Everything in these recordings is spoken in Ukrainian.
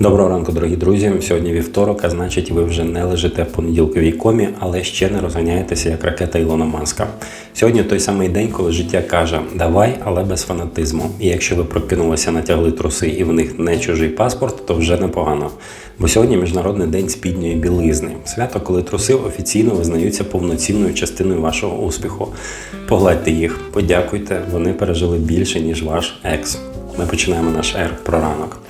Доброго ранку, дорогі друзі. Сьогодні вівторок, а значить, ви вже не лежите в понеділковій комі, але ще не розганяєтеся як ракета Ілона Маска. Сьогодні той самий день, коли життя каже давай, але без фанатизму. І якщо ви прокинулися, натягли труси і в них не чужий паспорт, то вже непогано. Бо сьогодні міжнародний день спідньої білизни. Свято, коли труси офіційно визнаються повноцінною частиною вашого успіху. Погладьте їх, подякуйте, вони пережили більше ніж ваш екс. Ми починаємо наш ер про ранок.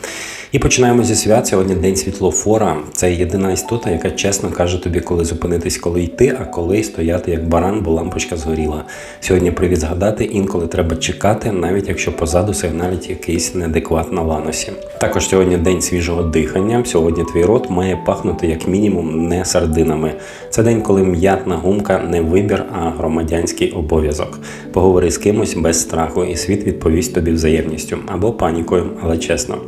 І починаємо зі свят. Сьогодні день світлофора. Це єдина істота, яка чесно каже тобі, коли зупинитись, коли йти, а коли стояти як баран, бо лампочка згоріла. Сьогодні привід згадати, інколи треба чекати, навіть якщо позаду сигналить якийсь неадекват на ланосі. Також сьогодні день свіжого дихання. Сьогодні твій рот має пахнути як мінімум не сардинами. Це день, коли м'ятна гумка не вибір, а громадянський обов'язок. Поговори з кимось без страху, і світ відповість тобі взаємністю або панікою, але чесно.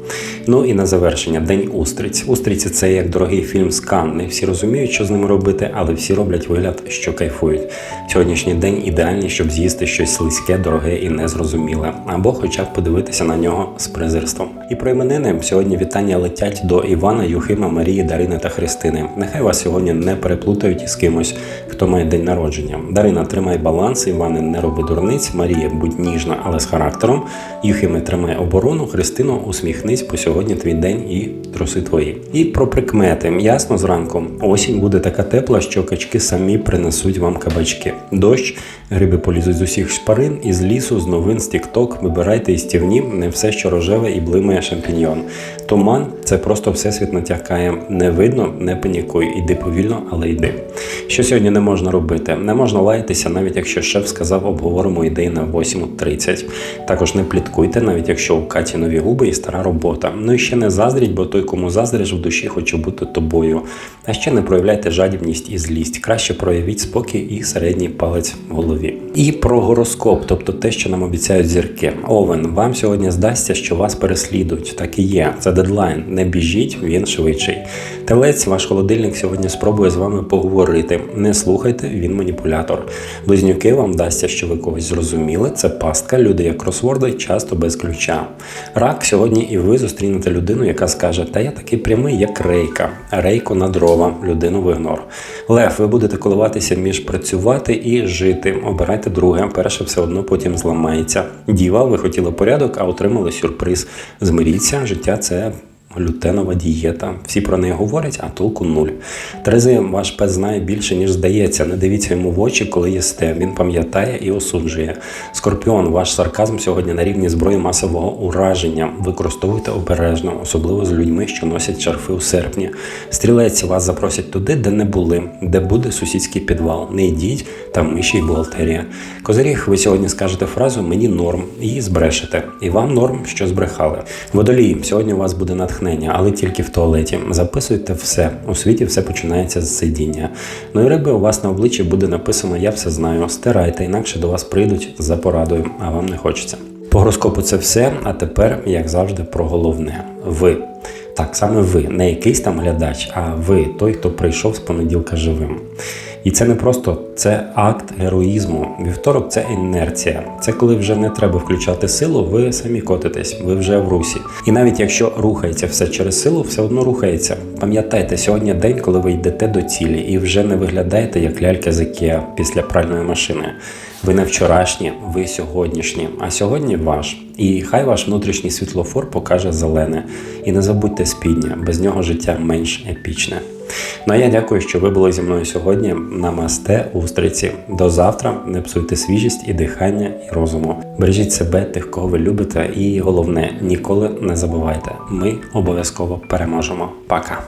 Ну і на завершення день устриць. Устриці це як дорогий фільм Скан. Не всі розуміють, що з ним робити, але всі роблять вигляд, що кайфують. Сьогоднішній день ідеальний, щоб з'їсти щось слизьке, дороге і незрозуміле, або хоча б подивитися на нього з презирством. І про іменини сьогодні вітання летять до Івана, Юхима, Марії, Дарини та Христини. Нехай вас сьогодні не переплутають із кимось, хто має день народження. Дарина, тримай баланс, Іване, не роби дурниць, Марія, будь ніжна, але з характером. Юхиме, тримай оборону, Христино, усміхнись, бо сьогодні твій день і труси твої. І про прикмети. Ясно зранку. Осінь буде така тепла, що качки самі принесуть вам кабачки. Дощ, гриби полізуть з усіх шпарин, із лісу, з новин, з тікток. Вибирайте із тівні не все, що рожеве і блимає шампіньйон. Туман це просто всесвіт натякає. Не видно, не панікуй. Іди повільно, але йди. Що сьогодні не можна робити? Не можна лаятися, навіть якщо шеф сказав, обговоримо ідеї на 8.30. Також не пліткуйте, навіть якщо у Каті нові губи і стара робота. Ну і ще не заздріть, бо той, кому заздриш, в душі хоче бути тобою. А ще не проявляйте жадібність і злість. Краще проявіть спокій і середній палець в голові. І про гороскоп, тобто те, що нам обіцяють зірки. Овен, вам сьогодні здасться, що вас переслідують. Так і є. Це дедлайн. Не біжіть, він швидший. Телець, ваш холодильник сьогодні спробує з вами поговорити. Не слухайте, він маніпулятор. Близнюки вам дасться, що ви когось зрозуміли. Це пастка. Люди як кросворди, часто без ключа. Рак сьогодні і ви зустрінете людину, яка скаже: Та я такий прямий, як рейка. Рейку на дрова, людину в. Лев, ви будете коливатися між працювати і жити. Обирайте друге, перше все одно потім зламається. Діва, ви хотіли порядок, а отримали сюрприз. Змиріться, життя це. Глютенова дієта. Всі про неї говорять, а толку нуль. Терези, ваш пес знає більше, ніж здається. Не дивіться йому в очі, коли їсте. Він пам'ятає і осуджує. Скорпіон, ваш сарказм сьогодні на рівні зброї масового ураження. Використовуйте обережно, особливо з людьми, що носять шарфи у серпні. Стрілець вас запросять туди, де не були, де буде сусідський підвал. Не йдіть, там миші і бухгалтерія. Козиріг, ви сьогодні скажете фразу Мені норм і збрешете. І вам норм, що збрехали. Водолій, сьогодні у вас буде натхнення натхнення, але тільки в туалеті. Записуйте все. У світі все починається з сидіння. Ну і риби у вас на обличчі буде написано Я все знаю. Стирайте, інакше до вас прийдуть за порадою, а вам не хочеться. По гороскопу це все. А тепер, як завжди, про головне. Ви. Так, саме ви, не якийсь там глядач, а ви той, хто прийшов з понеділка живим. І це не просто це акт героїзму. Вівторок це інерція. Це коли вже не треба включати силу, ви самі котитесь, ви вже в русі. І навіть якщо рухається все через силу, все одно рухається. Пам'ятайте, сьогодні день, коли ви йдете до цілі і вже не виглядаєте як лялька з Ікеа після пральної машини. Ви не вчорашні, ви сьогоднішні, а сьогодні ваш. І хай ваш внутрішній світлофор покаже зелене. І не забудьте спідня, без нього життя менш епічне. Ну а я дякую, що ви були зі мною сьогодні. Намасте устриці. До завтра. Не псуйте свіжість і дихання, і розуму. Бережіть себе, тих, кого ви любите, і головне, ніколи не забувайте. Ми обов'язково переможемо. Пока.